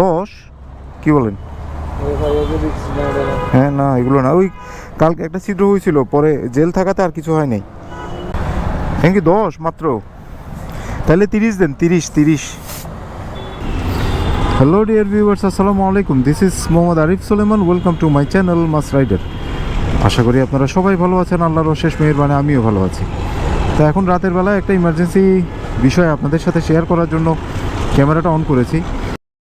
দশ। কি বলেন? হ্যাঁ না এগুলো না ওই কালকে একটা ছিদ্র হয়েছিল পরে জেল থাকাতে আর কিছু হয় নাই। হ্যাঁ কি দশ মাত্র? তাহলে তিরিশ দেন তিরিশ তিরিশ। হ্যালো ডিয়ার ভিউয়ার্স আসসালামু আলাইকুম। This is Mohammad Arif Suleman. Welcome to my channel mass rider আশা করি আপনারা সবাই ভালো আছেন আল্লাহর অশেষ মেহেরবানে আমিও ভালো আছি। তো এখন রাতের বেলায় একটা ইমার্জেন্সি বিষয় আপনাদের সাথে শেয়ার করার জন্য ক্যামেরাটা অন করেছি।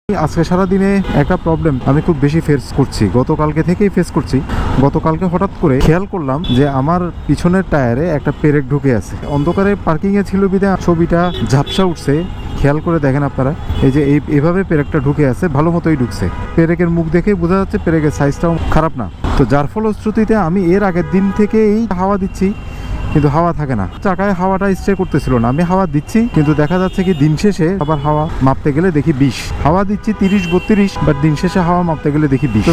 আজকে সারা দিনে একটা প্রবলেম আমি খুব বেশি ফেস করছি। গতকালকে থেকেই ফেস করছি। গতকালকে হঠাৎ করে খেয়াল করলাম যে আমার পিছনের টায়ারে একটা পেরেক ঢুকে আছে। অন্ধকারে পার্কিং এ ছিল বিদে ছবিটা ঝাপসা উঠছে। খেয়াল করে দেখেন আপনারা, এই যে এই এভাবে পেরেকটা ঢুকে আছে, ভালো মতোই ঢুকছে। পেরেকের মুখ দেখে বোঝা যাচ্ছে পেরেকের সাইজটাও খারাপ না। তো যার ফলশ্রুতিতে আমি এর আগের দিন থেকেই হাওয়া দিচ্ছি। কিন্তু হাওয়া থাকে না। চাকায় হাওয়াটা স্টে করতেছিল না। আমি হাওয়া দিচ্ছি, কিন্তু দেখা যাচ্ছে কি দিন শেষে আবার হাওয়া মাপতে গেলে দেখি বিশ হাওয়া দিচ্ছি তিরিশ, বত্রিশ বাট দিন শেষে হাওয়া মাপতে গেলে দেখি বিশ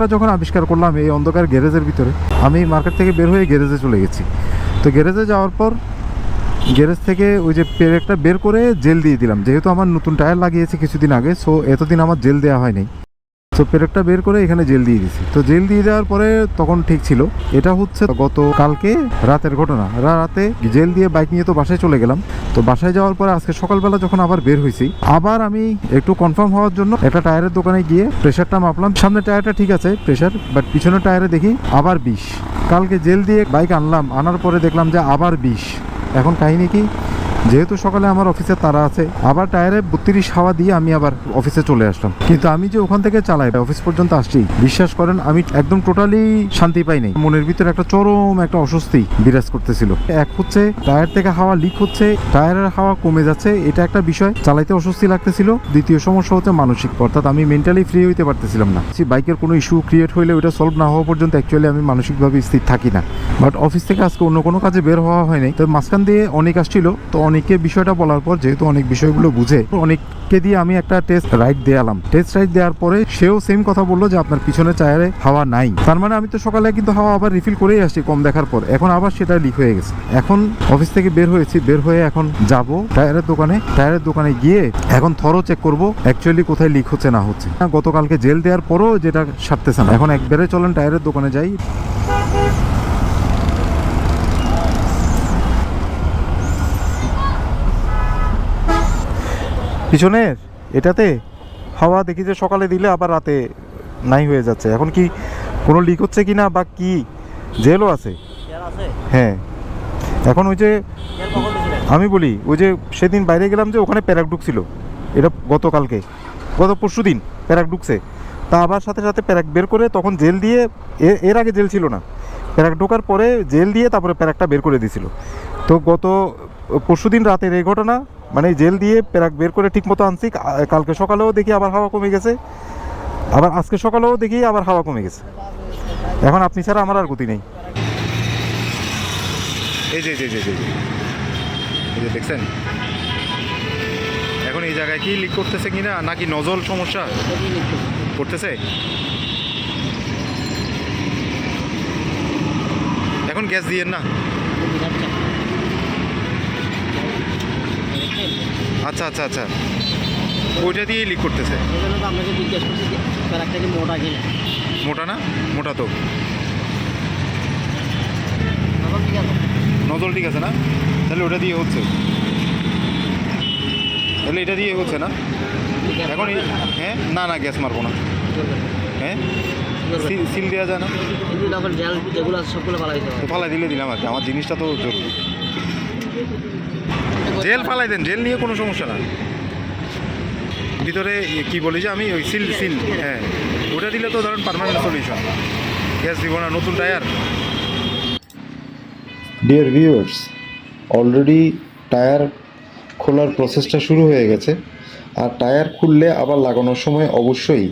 তো যখন আবিষ্কার করলাম এই অন্ধকার গ্যারেজের ভিতরে, আমি মার্কেট থেকে বের হয়ে গ্যারেজে চলে গেছি। তো গ্যারেজে যাওয়ার পর গ্যারেজ থেকে ওই যে পেরেকটা বের করে জেল দিয়ে দিলাম। যেহেতু আমার নতুন টায়ার লাগিয়েছি কিছুদিন আগে সো এতদিন আমার জেল দেওয়া হয়নি। তো পেরেকটা বের করে এখানে জেল দিয়ে দিছি তো জেল দিয়ে দেওয়ার পরে তখন ঠিক ছিল। এটা হচ্ছে গত কালকে রাতের ঘটনা। রাতে জেল দিয়ে বাইক নিয়ে তো বাসায় চলে গেলাম। তো বাসায় যাওয়ার পরে আজকে সকালবেলা যখন আবার বের হয়েছি, আবার আমি একটু কনফার্ম হওয়ার জন্য একটা টায়ারের দোকানে গিয়ে প্রেশারটা মাপলাম। সামনে টায়ারটা ঠিক আছে প্রেশার বাট পিছনের টায়ারে দেখি আবার বিষ। কালকে জেল দিয়ে বাইক আনলাম, আনার পরে দেখলাম যে আবার বিষ। এখন কাহিনী কি? যেহেতু সকালে আমার অফিসে তারা আছে, আবার টায়ারে বত্রিশ হাওয়া দিয়ে আমি আবার অফিসে চলে আসলাম। কিন্তু আমি যে ওখান থেকে চালাই, অফিস পর্যন্ত আসছি, বিশ্বাস করেন, আমি একদম টোটালি শান্তি পাই নাই। মনের ভিতরে একটা চরম একটা অস্বস্তি বিরাজ করতেছিল। এক হচ্ছে, টায়ার থেকে হাওয়া লিক হচ্ছে, টায়ারের হাওয়া কমে যাচ্ছে, এটা একটা বিষয়। চালাইতে অস্বস্তি লাগতেছিল। দ্বিতীয় সমস্যা হচ্ছে মানসিক, অর্থাৎ আমি মেন্টালি ফ্রি হইতে পারতেছিলাম না। বাইকের কোনো ইস্যু ক্রিয়েট হইলে ওটা সলভ না হওয়া পর্যন্ত অ্যাকচুয়ালি আমি মানসিকভাবে স্থির থাকি না। বাট অফিস থেকে আজকে অন্য কোনো কাজে বের হওয়া হয়নি তো মাঝখান দিয়ে অনেক আসছিল, তো অনেককে বিষয়টা বলার পর যেহেতু অনেক বিষয়গুলো বুঝে, অনেককে দিয়ে আমি একটা টেস্ট রাইড দেয়ালাম। টেস্ট রাইড দেওয়ার পরে সেও সেম কথা বলল যে আপনার পিছনে টায়ারে হাওয়া নাই। তার মানে আমি তো সকালে কিন্তু হাওয়া আবার রিফিল করেই আসছি কম দেখার পর। এখন আবার সেটা লিক হয়ে গেছে। এখন অফিস থেকে বের হয়েছি, বের হয়ে এখন যাব টায়ারের দোকানে। টায়ারের দোকানে গিয়ে এখন থরো চেক করব অ্যাকচুয়ালি কোথায় লিক হচ্ছে না হচ্ছে। গতকালকে জেল দেওয়ার পরও যেটা সারতেছে না। এখন একবারে চলেন টায়ারের দোকানে যাই। পিছনের? এটাতে? হাওয়া দেখি যে সকালে দিলে আবার রাতে নাই হয়ে যাচ্ছে। এখন কি কোনো লিক হচ্ছে কি না বা কি? জেলও আছে। হ্যাঁ। এখন ওই যে আমি বলি ওই যে সেদিন বাইরে গেলাম যে ওখানে প্যারাক ঢুকছিল। এটা গতকালকে। গত পরশু দিন প্যারাক ঢুকছে। তা আবার সাথে সাথে প্যারাক বের করে তখন জেল দিয়ে এ- এর আগে জেল ছিল না। প্যারাক ঢোকার পরে জেল দিয়ে তারপরে প্যারাকটা বের করে দিয়েছিল তো গত পরশু দিন রাতের এই ঘটনা মানে জেল দিয়ে প্যারাক বের করে ঠিক মতো আনছি কালকে সকালেও দেখি আবার হাওয়া কমে গেছে আবার আজকে সকালেও দেখি আবার হাওয়া কমে গেছে। এখন আপনি ছাড়া আমার আর গতি নেই। এই যে, এই যে এই যে দেখছেন? এখন এই জায়গায় কি লিক করতেছে কিনা নাকি নজল সমস্যা? করতেছে? এখন গ্যাস দিয়েন না। আচ্ছা আচ্ছা আচ্ছা। ওইটা দিয়েই লিক করতেছে। আপনাকে জিজ্ঞেস করছি কি মোটা কিনা? মোটা না? মোটা তো। তখন ঠিক আছে? নজল ঠিক আছে না? তাহলে ওটা দিয়ে হচ্ছে। তাহলে এটা দিয়ে হচ্ছে না? এখন হ্যাঁ? না না গ্যাস মারবো না। হ্যাঁ? সিল- দেওয়া যায় না। কিন্তু তখন জেল যেগুলো সবগুলো পালা দিতে তো হবে। ফালাই দিলে দিলাম আর কি। আমার জিনিসটা তো জরুরি। জেল ফালাই দেন জেল নিয়ে কোনো সমস্যা না। ভিতরে ইয়ে কি বলি যে আমি ওই সিল সিল হ্যাঁ। ওটা দিলে তো ধরুন পারমানেন্ট সলিউশন গ্যাস দিব না নতুন tyre. Dear viewers already tyre খোলার প্রসেসটা শুরু হয়ে গেছে। আর টায়ার খুললে আবার লাগানোর সময় অবশ্যই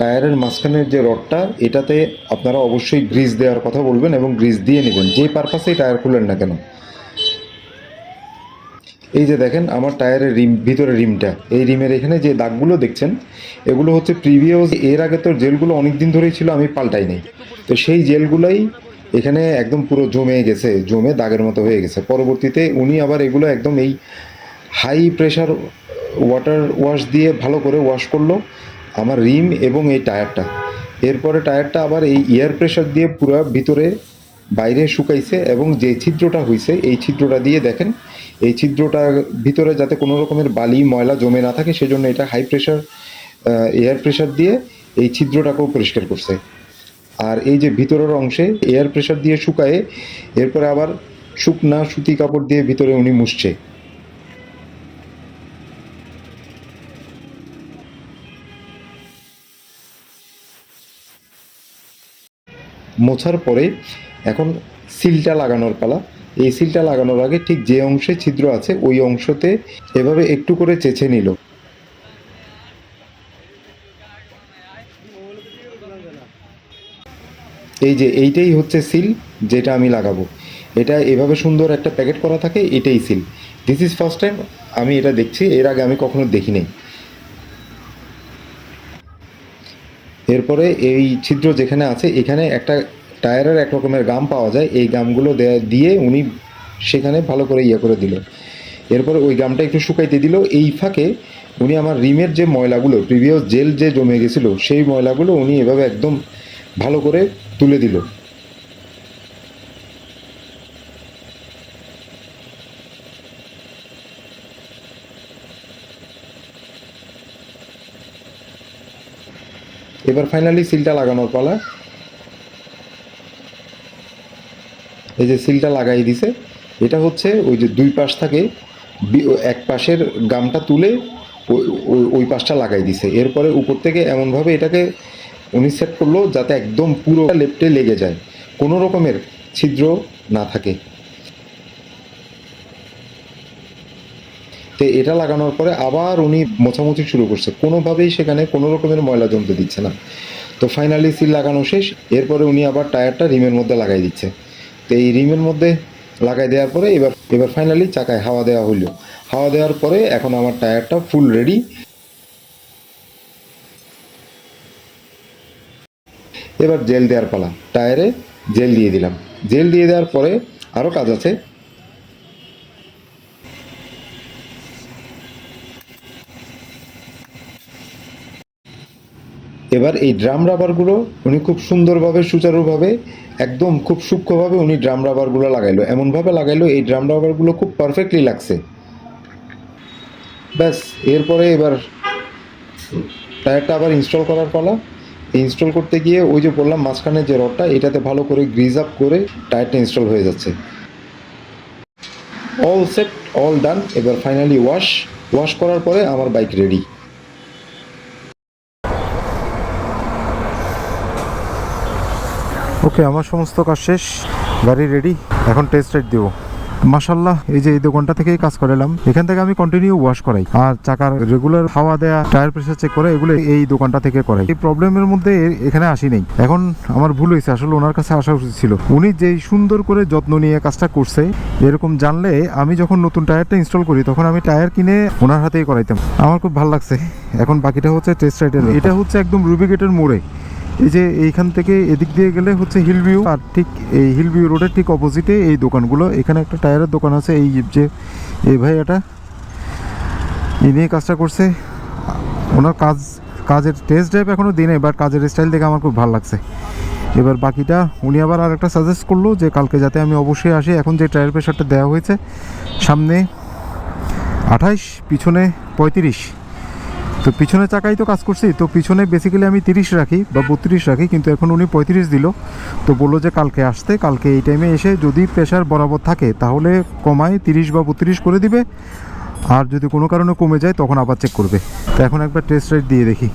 টায়ারের মাঝখানের যে রডটা এটাতে আপনারা অবশ্যই গ্রিজ দেওয়ার কথা বলবেন এবং গ্রিজ দিয়ে নেবেন। যে পারপাসেই টায়ার খুলেন না কেন। এই যে দেখেন, আমার টায়ারের রিম ভিতরে রিমটা। এই রিমের এখানে যে দাগগুলো দেখছেন, এগুলো হচ্ছে প্রিভিয়াস এর আগে তো জেলগুলো অনেক দিন ধরেই ছিল, আমি পাল্টাই নাই। তো সেই জেলগুলোই এখানে একদম পুরো জমে গেছে, জমে দাগের মতো হয়ে গেছে। পরবর্তীতে উনি আবার এগুলো একদম এই হাই প্রেশার ওয়াটার ওয়াশ দিয়ে ভালো করে ওয়াশ করল, আমার রিম এবং এই টায়ারটা। এরপরে টায়ারটা আবার এই এয়ার প্রেশার দিয়ে পুরো ভিতরে বাইরে শুকাইছে এবং যে ছিদ্রটা হয়েছে এই ছিদ্রটা দিয়ে দেখেন, এই ছিদ্রটা ভিতরে যাতে কোনো রকমের বালি, ময়লা জমে না থাকে, সেজন্য এটা হাই প্রেশার এয়ার প্রেশার দিয়ে এই ছিদ্রটাকেও পরিষ্কার করছে। আর এই যে ভিতরের অংশে এয়ার প্রেশার দিয়ে শুকায়ে, এরপরে আবার শুকনা সুতি কাপড় দিয়ে ভিতরে উনি মুছছে। মোছার পরে এখন সিলটা লাগানোর পালা। এই সিলটা লাগানোর আগে ঠিক যে অংশে ছিদ্র আছে, ওই অংশতে এভাবে একটু করে চেঁচে নিল। এই যে এইটাই হচ্ছে সিল যেটা আমি লাগাবো। এটা এভাবে সুন্দর একটা প্যাকেট করা থাকে, এটাই seal. This is first time আমি এটা দেখছি, এর আগে আমি কখনো দেখিনি এরপরে এই ছিদ্র যেখানে আছে, এখানে একটা টায়ারের এক রকমের গাম পাওয়া যায়, এই গামগুলো দেয়া- দিয়ে উনি সেখানে ভালো করে ইয়ে করে দিল। এরপরে ওই গামটা একটু শুকাইতে দিল। এই ফাঁকে উনি আমার রিমের যে ময়লাগুলো প্রিভিয়াস জেল যে জমে গেছিল, সেই ময়লাগুলো উনি এভাবে একদম ভালো করে তুলে দিল। এবার ফাইনালি সিলটা লাগানোর পালা। এই যে সিলটা লাগাই দিছে, এটা হচ্ছে ওই যে দুই পাশ থাকে এক পাশের গামটা তুলে ওই- পাশটা লাগাই দিছে। এরপরে উপর থেকে এমনভাবে এটাকে উনি সেট করল যাতে একদম পুরো লেপটে লেগে যায়। কোনো রকমের ছিদ্র না থাকে। তো এটা লাগানোর পরে আবার উনি মোছামুছি শুরু করছে। কোনোভাবেই সেখানে কোনো রকমের ময়লা জমতে দিচ্ছে না। তো ফাইনালি সিল লাগানো শেষ। এরপরে উনি আবার টায়ারটা রিমের মধ্যে লাগাই দিচ্ছে। তো এই রিমের মধ্যে লাগাই দেওয়ার পরে এবার এবার ফাইনালি চাকায় হাওয়া দেওয়া হইল। হাওয়া দেওয়ার পরে এখন আমার টায়ারটা ফুল রেডি এবার জেল দেওয়ার পালা। টায়ারে জেল দিয়ে দিলাম। জেল দিয়ে দেওয়ার পরে আরও কাজ আছে। এবার এই ড্রাম রাবারগুলো উনি খুব সুন্দরভাবে, সুচারুভাবে, একদম খুব সূক্ষ্মভাবে উনি ড্রাম রাবারগুলো লাগাইলো। এমনভাবে লাগাইলো, এই ড্রাম রাবারগুলো খুব পারফেক্টলি লাগছে। ব্যাস, এরপরে এবার টায়ারটা আবার ইনস্টল করার পালা। ইনস্টল করতে গিয়ে ওই যে বললাম মাঝখানে যে রডটা, এটাতে ভালো করে গ্রিজ আপ করে টায়ারটা ইনস্টল হয়ে যাচ্ছে। অল সেট অল ডান এবার ফাইনালি ওয়াশ ওয়াশ করার পরে আমার বাইক রেডি ওকে, আমার সমস্ত কাজ শেষ। গাড়ি রেডি এখন টেস্ট রাইড দেবো। মাসাল্লাহ এই যে এই দোকানটা থেকেই কাজ করালাম এখান থেকে আমি কন্টিনিউ ওয়াশ করাই। আর চাকার রেগুলার হাওয়া দেয়া টায়ার প্রেসার চেক করে, এগুলো এই দোকানটা থেকে করাই। এই প্রবলেমের মধ্যে এখানে আসি নাই। এখন আমার ভুল হয়েছে, আসলে ওনার কাছে আসা উচিত ছিল। উনি যেই সুন্দর করে যত্ন নিয়ে কাজটা করছে, এরকম জানলে আমি যখন নতুন টায়ারটা ইনস্টল করি, তখন আমি টায়ার কিনে ওনার হাতেই করাইতাম। আমার খুব ভালো লাগছে। এখন বাকিটা হচ্ছে টেস্ট রাইডের এটা হচ্ছে একদম রুবিগেটের মোড়ে। এই যে এইখান থেকে এদিক দিয়ে গেলে হচ্ছে হিল ভিউ আর ঠিক এই হিল ভিউ রোডের ঠিক অপোজিটে এই দোকানগুলো। এখানে একটা টায়ারের দোকান আছে, এই যে এই ভাই এটা এই কাজটা করছে। ওনার কাজ, কাজের টেস্ট ড্রাইভ এখনও দিই নাই বাট কাজের স্টাইল দেখে আমার খুব ভালো লাগছে। এবার বাকিটা উনি আবার আর একটা সাজেস্ট করল যে কালকে যাতে আমি অবশ্যই আসি। এখন যে টায়ার প্রেশারটা দেওয়া হয়েছে, সামনে আঠাইশ, পিছনে পঁয়ত্রিশ। তো পিছনে চাকাই তো কাজ করছি, তো পিছনে বেসিক্যালি আমি তিরিশ রাখি বা বত্রিশ রাখি, কিন্তু এখন উনি পঁয়ত্রিশ দিল। তো বলল যে কালকে আসতে, কালকে এই টাইমে এসে যদি প্রেশার বরাবর থাকে, তাহলে কমায় তিরিশ বা বত্রিশ করে দিবে। আর যদি কোনো কারণে কমে যায়, তখন আবার চেক করবে। তো এখন একবার টেস্ট রাইড দিয়ে দেখি।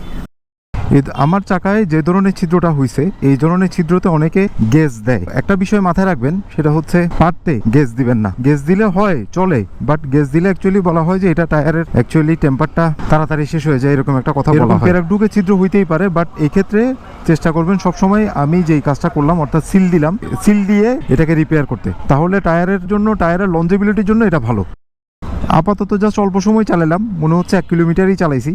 আমার চাকায় যে ধরনের ছিদ্রটা হয়েছে এই ধরনের ছিদ্রতে অনেকে গ্যাস দেয়। একটা বিষয় মাথায় রাখবেন সেটা হচ্ছে পারতে গ্যাস দিবেন না। গ্যাস দিলে হয় চলে বাট গ্যাস দিলে অ্যাকচুয়ালি বলা হয় যে এটা টায়ারের অ্যাকচুয়ালি টেম্পারটা তাড়াতাড়ি শেষ হয়ে যায় এরকম একটা কথা বলা হয়। ঢুকে ছিদ্র হইতেই পারে বাট এই ক্ষেত্রে চেষ্টা করবেন সবসময় আমি যেই কাজটা করলাম অর্থাৎ সিল দিলাম সিল দিয়ে এটাকে রিপেয়ার করতে। তাহলে টায়ারের জন্য টায়ারের লঞ্জেবিলিটির জন্য এটা ভালো। আপাতত জাস্ট অল্প সময় চালালাম মনে হচ্ছে এক কিলোমিটারই চালাইছি।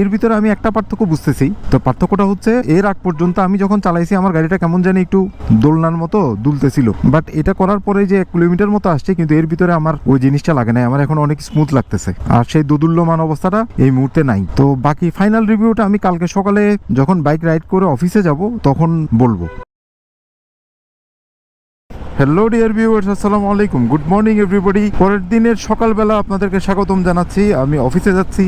এর ভিতরে আমি একটা পার্থক্য বুঝতেছি। তো পার্থক্যটা হচ্ছে, এর আগ পর্যন্ত আমি যখন চালাইছি, আমার গাড়িটা কেমন জানি একটু দোলনার মতো দুলতেছিল। বাট এটা করার পরে যে এক কিলোমিটার মতো আসছে, কিন্তু এর ভিতরে আমার ওই জিনিসটা লাগে নাই। আমার এখন অনেক স্মুথ লাগতেছে। আর সেই দোদুল্যমান অবস্থাটা এই মুহূর্তে নাই। তো বাকি ফাইনাল রিভিউটা আমি কালকে সকালে যখন বাইক রাইড করে অফিসে যাব, তখন বলব। হ্যালো ডিয়ার ভিউয়ার্স আসসালামু আলাইকুম। গুড মর্নিং এভরিবডি পরের দিনের সকালবেলা আপনাদেরকে স্বাগতম জানাচ্ছি। আমি অফিসে যাচ্ছি।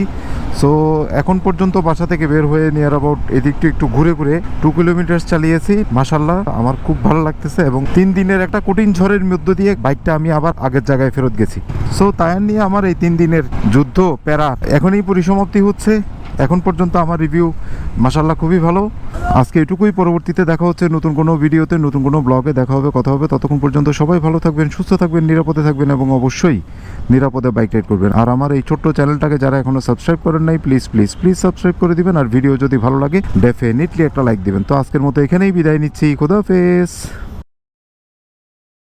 সো এখন পর্যন্ত বাসা থেকে বের হয়ে নিয়ার অ্যাবাউট এদিকটা একটু ঘুরে ঘুরে টু কিলোমিটার চালিয়েছি মাসাল্লাহ আমার খুব ভালো লাগতেছে এবং তিন দিনের একটা কঠিন ঝড়ের মধ্য দিয়ে বাইকটা আমি আবার আগের জায়গায় ফেরত গেছি। সো তাই নিয়ে আমার এই তিন দিনের যুদ্ধ, প্যারা, এখনই পরিসমাপ্তি হচ্ছে। এখন পর্যন্ত আমার রিভিউ মাসাল্লাহ খুবই ভালো। আজকে এটুকুই, পরবর্তীতে দেখা হচ্ছে নতুন কোনো ভিডিওতে, নতুন কোনো ব্লগে দেখা হবে, কথা হবে। ততক্ষণ পর্যন্ত সবাই ভালো থাকবেন, সুস্থ থাকবেন, নিরাপদে থাকবেন এবং অবশ্যই নিরাপদে বাইক রাইড করবেন। আর আমার এই ছোট্ট চ্যানেলটাকে যারা এখনও সাবস্ক্রাইব করেন নাই প্লিজ প্লিজ প্লিজ সাবস্ক্রাইব করে দিবেন। আর ভিডিও যদি ভালো লাগে ডেফিনেটলি একটা লাইক দিবেন। তো আজকের মতো এখানেই বিদায় নিচ্ছি। খোদাফেজ